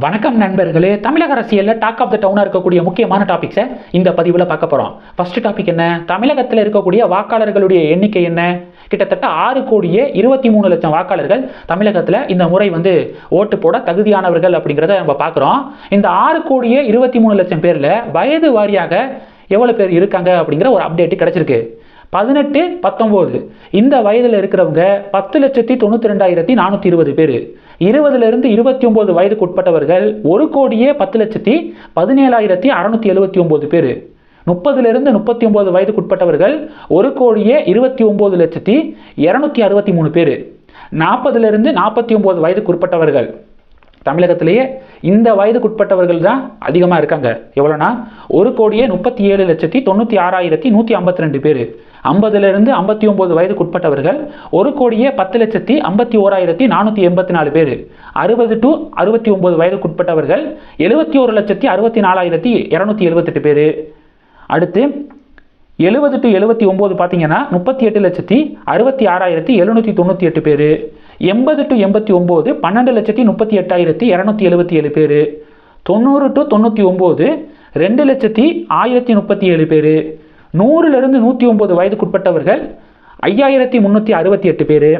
வணக்கம் நண்பர்களே. தமிழக அரசியலில் டாக் ஆஃப் த டவுனாக இருக்கக்கூடிய முக்கியமான டாபிக்ஸை இந்த பதிவில் பார்க்க போகிறோம் ஃபர்ஸ்ட் டாபிக் என்ன? தமிழகத்தில் இருக்கக்கூடிய வாக்காளர்களுடைய எண்ணிக்கை என்ன? கிட்டத்தட்ட ஆறு கோடியே இருபத்தி மூணு லட்சம் வாக்காளர்கள் தமிழகத்தில் இந்த முறை வந்து ஓட்டு போட தகுதியானவர்கள் அப்படிங்கிறத நம்ம பார்க்குறோம். இந்த ஆறு கோடியே இருபத்தி மூணு லட்சம் பேரில் வயது வாரியாக எவ்வளோ பேர் இருக்காங்க அப்படிங்கிற ஒரு அப்டேட் கிடச்சிருக்கு. பதினெட்டு பத்தொம்போது. இந்த வயதில் இருக்கிறவங்க பத்து லட்சத்தி தொண்ணூற்றி ரெண்டாயிரத்தி நானூற்றி இருபது பேர். இருபதுலேருந்து இருபத்தி ஒம்பது வயதுக்கு உட்பட்டவர்கள் ஒரு கோடியே பத்து லட்சத்தி பதினேழாயிரத்தி அறநூற்றி எழுபத்தி ஒம்பது பேர். முப்பதுலேருந்து முப்பத்தி ஒம்பது வயதுக்கு உட்பட்டவர்கள் ஒரு கோடியே இருபத்தி ஒம்பது லட்சத்தி இரநூத்தி அறுபத்தி மூணு பேர். நாற்பதுலேருந்து நாற்பத்தி ஒம்பது வயதுக்கு உட்பட்டவர்கள். தமிழகத்திலேயே இந்த வயதுக்குட்பட்டவர்கள் தான் அதிகமாக இருக்காங்க. எவ்வளோனா ஒரு கோடியே முப்பத்தி ஏழு லட்சத்தி தொண்ணூற்றி ஆறாயிரத்தி நூற்றி ஐம்பத்தி ரெண்டு பேர். ஐம்பதுலேருந்து ஐம்பத்தி ஒம்பது வயதுக்குட்பட்டவர்கள் ஒரு கோடியே பத்து லட்சத்தி ஐம்பத்தி ஓராயிரத்தி நானூற்றி எண்பத்தி நாலு பேர். அறுபது டு அறுபத்தி ஒம்பது வயதுக்குட்பட்டவர்கள் எழுபத்தி ஒரு லட்சத்தி அறுபத்தி நாலாயிரத்தி இரநூத்தி எழுபத்தெட்டு பேர். அடுத்து எழுபது டு எழுபத்தி ஒம்பது பார்த்தீங்கன்னா முப்பத்தி எட்டு லட்சத்தி அறுபத்தி ஆறாயிரத்தி எழுநூற்றி தொண்ணூற்றி எட்டு பேர். எண்பது டு எண்பத்தி ஒம்பது பன்னெண்டு லட்சத்தி முப்பத்தி எட்டாயிரத்தி இரநூத்தி எழுபத்தி ஏழு பேர். தொண்ணூறு டு தொண்ணூற்றி ஒம்பது ரெண்டு லட்சத்தி ஆயிரத்தி முப்பத்தி ஏழு பேர். நூறுலேருந்து நூற்றி ஒம்பது வயதுக்குட்பட்டவர்கள் ஐயாயிரத்தி முந்நூற்றி அறுபத்தி எட்டு பேர்.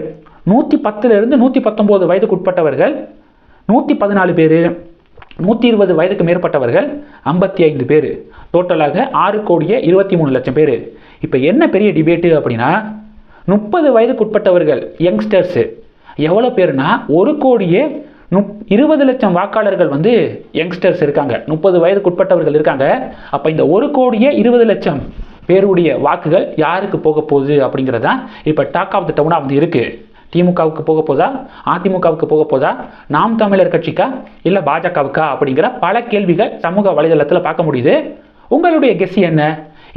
நூற்றி பத்துலேருந்து நூற்றி பத்தொம்போது வயதுக்குட்பட்டவர்கள் நூற்றி பதினாலு பேர். நூற்றி இருபது வயதுக்கு மேற்பட்டவர்கள் ஐம்பத்தி ஐந்து பேர். டோட்டலாக ஆறு கோடியே இருபத்தி மூணு லட்சம் பேர். இப்போ என்ன பெரிய டிபேட்டு அப்படின்னா முப்பது வயதுக்குட்பட்டவர்கள் யங்ஸ்டர்ஸு எவ்வளோ பேர்னா ஒரு கோடியே முப் இருபது லட்சம் வாக்காளர்கள் வந்து யங்ஸ்டர்ஸ் இருக்காங்க. முப்பது வயதுக்குட்பட்டவர்கள் இருக்காங்க. அப்போ இந்த ஒரு கோடியே இருபது லட்சம் பேருடைய வாக்குகள் யாருக்கு போக போகுது அப்படிங்கிறது? தான் இப்போ டாக் ஆஃப் த டவுனாக வந்து இருக்குது திமுகவுக்கு போக போதா? அதிமுகவுக்கு போக போதா? நாம் தமிழர் கட்சிக்கா? இல்லை பாஜகவுக்கா? அப்படிங்கிற பல கேள்விகள் சமூக வலைதளத்தில் பார்க்க முடியுது. உங்களுடைய கெஸ் என்ன?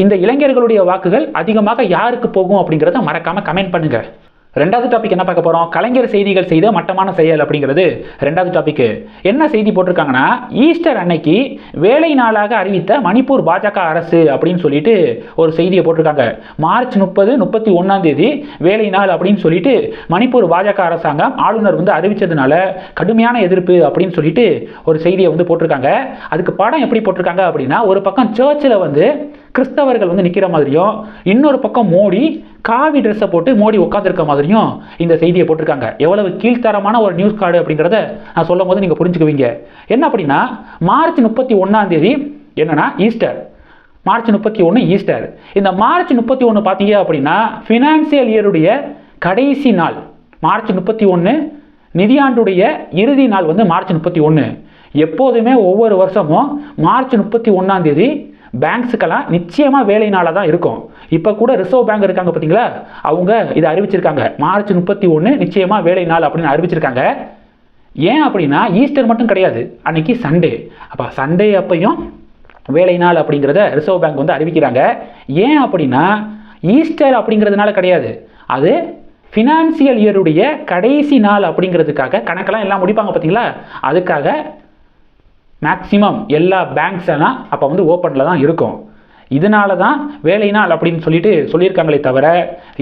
இந்த இளைஞர்களுடைய வாக்குகள் அதிகமாக யாருக்கு போகும் அப்படிங்கிறத மறக்காமல் கமெண்ட் பண்ணுங்கள் ரெண்டாவது டாபிக் என்ன பார்க்க போகிறோம் கலைஞர் செய்திகள் செய்த மட்டமான செயல் அப்படிங்கிறது. ரெண்டாவது டாப்பிக்கு என்ன செய்தி போட்டிருக்காங்கன்னா ஈஸ்டர் அன்னைக்கு வேலை நாளாக அறிவித்த மணிப்பூர் பாஜக அரசு அப்படின்னு சொல்லிட்டு ஒரு செய்தியை போட்டிருக்காங்க. மார்ச் முப்பது முப்பத்தி ஒன்றாம் தேதி வேலை நாள் அப்படின்னு சொல்லிட்டு மணிப்பூர் பாஜக அரசாங்கம் ஆளுநர் வந்து அறிவித்ததுனால கடுமையான எதிர்ப்பு அப்படின்னு சொல்லிட்டு ஒரு செய்தியை வந்து போட்டிருக்காங்க. அதுக்கு படம் எப்படி போட்டிருக்காங்க அப்படின்னா ஒரு பக்கம் சர்ச்சில் வந்து கிறிஸ்தவர்கள் வந்து நிற்கிற மாதிரியும் இன்னொரு பக்கம் மோடி காவி ட்ரெஸ்ஸை போட்டு மோடி உட்காந்துருக்க மாதிரியும் இந்த செய்தியை போட்டிருக்காங்க. எவ்வளவு கீழ்த்தரமான ஒரு நியூஸ் கார்டு அப்படிங்கிறத நான் சொல்லும் போது நீங்கள் புரிஞ்சுக்குவீங்க. என்ன அப்படின்னா மார்ச் முப்பத்தி ஒன்றாம் தேதி என்னன்னா ஈஸ்டர். மார்ச் முப்பத்தி ஒன்று ஈஸ்டர். இந்த மார்ச் முப்பத்தி ஒன்று பார்த்தீங்க அப்படின்னா ஃபினான்சியல் இயருடைய கடைசி நாள். மார்ச் முப்பத்தி ஒன்று நிதியாண்டுடைய இறுதி நாள் வந்து மார்ச் முப்பத்தி ஒன்று எப்போதுமே ஒவ்வொரு வருஷமும் மார்ச் முப்பத்தி ஒன்றாம் தேதி பேங்க்ஸுக்கெல்லாம் நிச்சயமாக வேலை நாளாக தான் இருக்கும். இப்போ கூட ரிசர்வ் பேங்க் இருக்காங்க பார்த்தீங்களா அவங்க இதை அறிவிச்சிருக்காங்க. மார்ச் முப்பத்தி ஒன்று நிச்சயமாக வேலை நாள் அப்படின்னு அறிவிச்சிருக்காங்க. ஏன் அப்படின்னா ஈஸ்டர் மட்டும் கிடையாது. அன்னைக்கு சண்டே அப்போ சண்டே அப்பையும் வேலை நாள் அப்படிங்கிறத ரிசர்வ் பேங்க் வந்து அறிவிக்கிறாங்க. ஏன் அப்படின்னா ஈஸ்டர் அப்படிங்கிறதுனால கிடையாது. அது ஃபினான்சியல் இயருடைய கடைசி நாள் அப்படிங்கிறதுக்காக கணக்கெல்லாம் எல்லாம் முடிப்பாங்க பார்த்தீங்களா அதுக்காக மேக்ஸிமம் எல்லா பேங்க்ஸ் எல்லாம் அப்போ வந்து ஓப்பனில் தான் இருக்கும். இதனால தான் வேலை நாள் அப்படின்னு சொல்லிட்டு சொல்லியிருக்காங்களே தவிர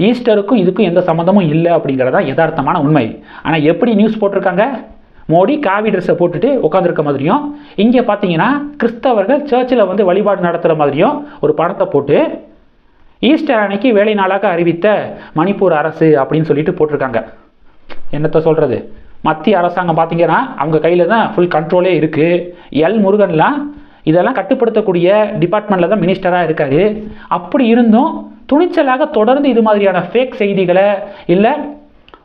ஈஸ்டருக்கும் இதுக்கும் எந்த சம்மந்தமும் இல்லை அப்படிங்கிறதா யதார்த்தமான உண்மை. ஆனால் எப்படி நியூஸ் போட்டிருக்காங்க? மோடி காவி ட்ரெஸ்ஸை போட்டுட்டு உட்காந்துருக்க மாதிரியும் இங்கே பார்த்தீங்கன்னா கிறிஸ்தவர்கள் சர்ச்சில் வந்து வழிபாடு நடத்துகிற மாதிரியும் ஒரு படத்தை போட்டு ஈஸ்டர் அன்னைக்கு வேலை நாளாக அறிவித்த மணிப்பூர் அரசு அப்படின்னு சொல்லிட்டு போட்டிருக்காங்க. என்னத்தை சொல்கிறது மத்திய அரசாங்கம் பார்த்தீங்கன்னா அவங்க கையில் தான் ஃபுல் கண்ட்ரோலே இருக்குது எல் முருகன்லாம் இதெல்லாம் கட்டுப்படுத்தக்கூடிய டிபார்ட்மெண்ட்டில் தான் மினிஸ்டராக இருக்கார். அப்படி இருந்தும் துணிச்சலாக தொடர்ந்து இது மாதிரியான ஃபேக் செய்திகளை இல்லை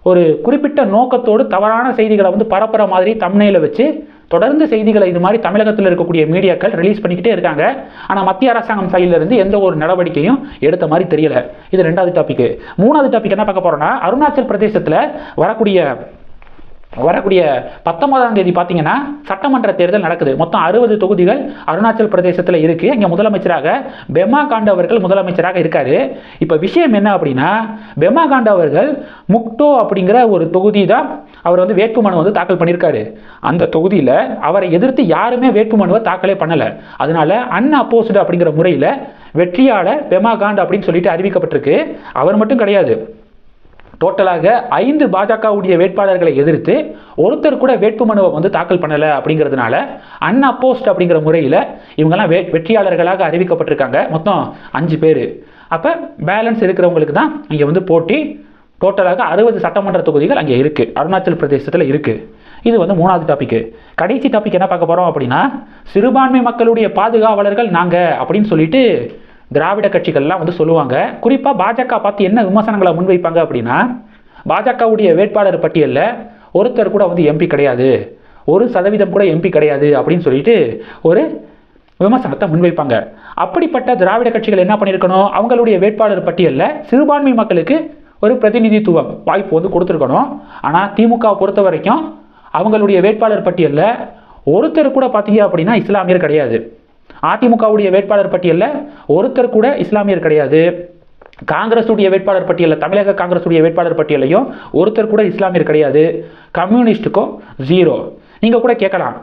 ஒரு குறிப்பிட்ட நோக்கத்தோடு தவறான செய்திகளை வந்து பரப்புற மாதிரி தம்னையில் வச்சு தொடர்ந்து செய்திகளை இது மாதிரி தமிழகத்தில் இருக்கக்கூடிய மீடியாக்கள் ரிலீஸ் பண்ணிக்கிட்டே இருக்காங்க. ஆனால் மத்திய அரசாங்கம் சைடிலிருந்து எந்த ஒரு நடவடிக்கையும் எடுத்த மாதிரி தெரியல. இது ரெண்டாவது டாபிக் மூணாவது டாபிக் என்ன பார்க்க போறோம்னா அருணாச்சல் பிரதேசத்தில் வரக்கூடிய வரக்கூடிய பத்தொன்பதாம் தேதி பார்த்தீங்கன்னா சட்டமன்ற தேர்தல் நடக்குது. மொத்தம் அறுபது தொகுதிகள் அருணாச்சல் பிரதேசத்தில் இருக்குது இங்கே முதலமைச்சராக பெமா காண்ட் அவர்கள் முதலமைச்சராக இருக்கார். இப்போ விஷயம் என்ன அப்படின்னா பெமா காண்ட் அவர்கள் முக்டோ அப்படிங்கிற ஒரு தொகுதி தான் அவர் வந்து வேட்புமனு வந்து தாக்கல் பண்ணியிருக்காரு அந்த தொகுதியில் அவரை எதிர்த்து யாருமே வேட்புமனுவை தாக்கலே பண்ணலை. அதனால அன் அப்போசிட் அப்படிங்கிற முறையில் வெற்றியாளர் பெமா காண்ட் அப்படின்னு சொல்லிட்டு அறிவிக்கப்பட்டிருக்கு. அவர் மட்டும் கிடையாது. டோட்டலாக ஐந்து பாஜகவுடைய வேட்பாளர்களை எதிர்த்து ஒருத்தர் கூட வேட்புமனுவை வந்து தாக்கல் பண்ணலை அப்படிங்கிறதுனால அன்அப்போஸ்ட் அப்படிங்கிற முறையில் இவங்கெல்லாம் வே வெற்றியாளர்களாக அறிவிக்கப்பட்டிருக்காங்க. மொத்தம் அஞ்சு பேர். அப்போ பேலன்ஸ் இருக்கிறவங்களுக்கு தான் இங்கே வந்து போட்டி. டோட்டலாக அறுபது சட்டமன்ற தொகுதிகள் அங்கே இருக்குது அருணாச்சல் பிரதேசத்தில் இருக்குது இது வந்து மூணாவது டாபிக் கடைசி டாபிக் என்ன பார்க்க போகிறோம் அப்படின்னா சிறுபான்மை மக்களுடைய பாதுகாவலர்கள் நாங்கள் அப்படின்னு சொல்லிட்டு திராவிட கட்சிகள்லாம் வந்து சொல்லுவாங்க. குறிப்பாக பாஜக பார்த்து என்ன விமர்சனங்களை முன்வைப்பாங்க அப்படின்னா பாஜகவுடைய வேட்பாளர் பட்டியலில் ஒருத்தர் கூட வந்து எம்பி கிடையாது. ஒரு சதவீதம் கூட எம்பி கிடையாது அப்படின்னு சொல்லிட்டு ஒரு விமர்சனத்தை முன்வைப்பாங்க. அப்படிப்பட்ட திராவிட கட்சிகள் என்ன பண்ணியிருக்கணும்? அவங்களுடைய வேட்பாளர் பட்டியலில் சிறுபான்மை மக்களுக்கு ஒரு பிரதிநிதித்துவம் வாய்ப்பு வந்து கொடுத்துருக்கணும். ஆனால் திமுக பொறுத்த வரைக்கும் அவங்களுடைய வேட்பாளர் பட்டியலில் ஒருத்தர் கூட பார்த்தீங்க அப்படின்னா இஸ்லாமியர் கிடையாது. அதிமுகவுடைய வேட்பாளர் பட்டியலில் ஒருத்தர் கூட இஸ்லாமியர் கிடையாது. காங்கிரஸுடைய வேட்பாளர் பட்டியலில் தமிழக காங்கிரஸுடைய வேட்பாளர் பட்டியலையும் ஒருத்தர் கூட இஸ்லாமியர் கிடையாது. கம்யூனிஸ்ட்டுக்கும் ஜீரோ நீங்கள் கூட கேட்கலாம்.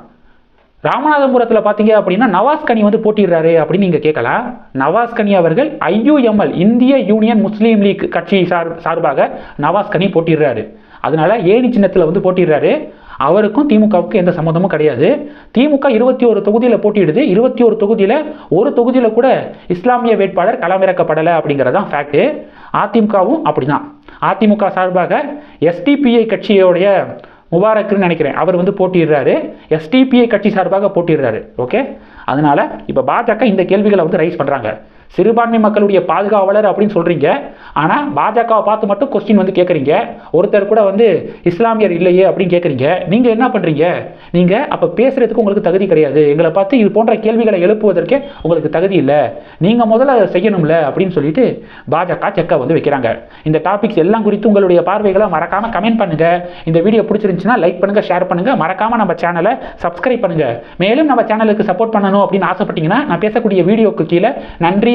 ராமநாதபுரத்தில் பார்த்தீங்க அப்படின்னா நவாஸ் கனி வந்து போட்டிடுறாரு அப்படின்னு நீங்கள் கேட்கலாம். நவாஸ் கனி அவர்கள் ஐயூஎம்எல் இந்திய யூனியன் முஸ்லீம் லீக் கட்சி சார் சார்பாக நவாஸ் கனி போட்டிடுறாரு அதனால ஏணி சின்னத்தில் வந்து போட்டிடுறாரு அவருக்கும் திமுகவுக்கும் எந்த சம்மந்தமும் கிடையாது. திமுக இருபத்தி ஒரு தொகுதியில் போட்டியிடுது. இருபத்தி ஒரு தொகுதியில் ஒரு தொகுதியில் கூட இஸ்லாமிய வேட்பாளர் களமிறக்கப்படலை அப்படிங்கிறதான் ஃபேக்ட்டு அதிமுகவும் அப்படிதான். அதிமுக சார்பாக எஸ்டிபிஐ கட்சியோடைய முபாரக்குன்னு நினைக்கிறேன். அவர் வந்து போட்டிடுறாரு எஸ்டிபிஐ கட்சி சார்பாக போட்டிடுறாரு ஓகே அதனால இப்போ பாஜக இந்த கேள்விகளை வந்து ரைஸ் பண்ணுறாங்க சிறுபான்மை மக்களுடைய பாதுகாவலர் அப்படின்னு சொல்கிறீங்க ஆனால் பாஜகவை பார்த்து மட்டும் கொஸ்டின் வந்து கேட்குறீங்க ஒருத்தர் கூட வந்து இஸ்லாமியர் இல்லையே அப்படின்னு கேட்குறீங்க நீங்கள் என்ன பண்ணுறீங்க நீங்கள் அப்போ பேசுகிறதுக்கு உங்களுக்கு தகுதி கிடையாது. எங்களை பார்த்து இது போன்ற கேள்விகளை எழுப்புவதற்கே உங்களுக்கு தகுதி இல்லை. நீங்கள் முதல்ல அதை செய்யணும்ல அப்படின்னு சொல்லிட்டு பாஜக செக்கை வந்து வைக்கிறாங்க. இந்த டாபிக்ஸ் எல்லாம் குறித்து உங்களுடைய பார்வைகளை மறக்காமல் கமெண்ட் பண்ணுங்கள் இந்த வீடியோ பிடிச்சிருந்துச்சுன்னா லைக் பண்ணுங்கள் ஷேர் பண்ணுங்கள் மறக்காமல் நம்ம சேனலை சப்ஸ்கிரைப் பண்ணுங்கள் மேலும் நம்ம சேனலுக்கு சப்போர்ட் பண்ணணும் அப்படின்னு ஆசைப்பட்டீங்கன்னா நான் பேசக்கூடிய வீடியோக்கு கீழே நன்றி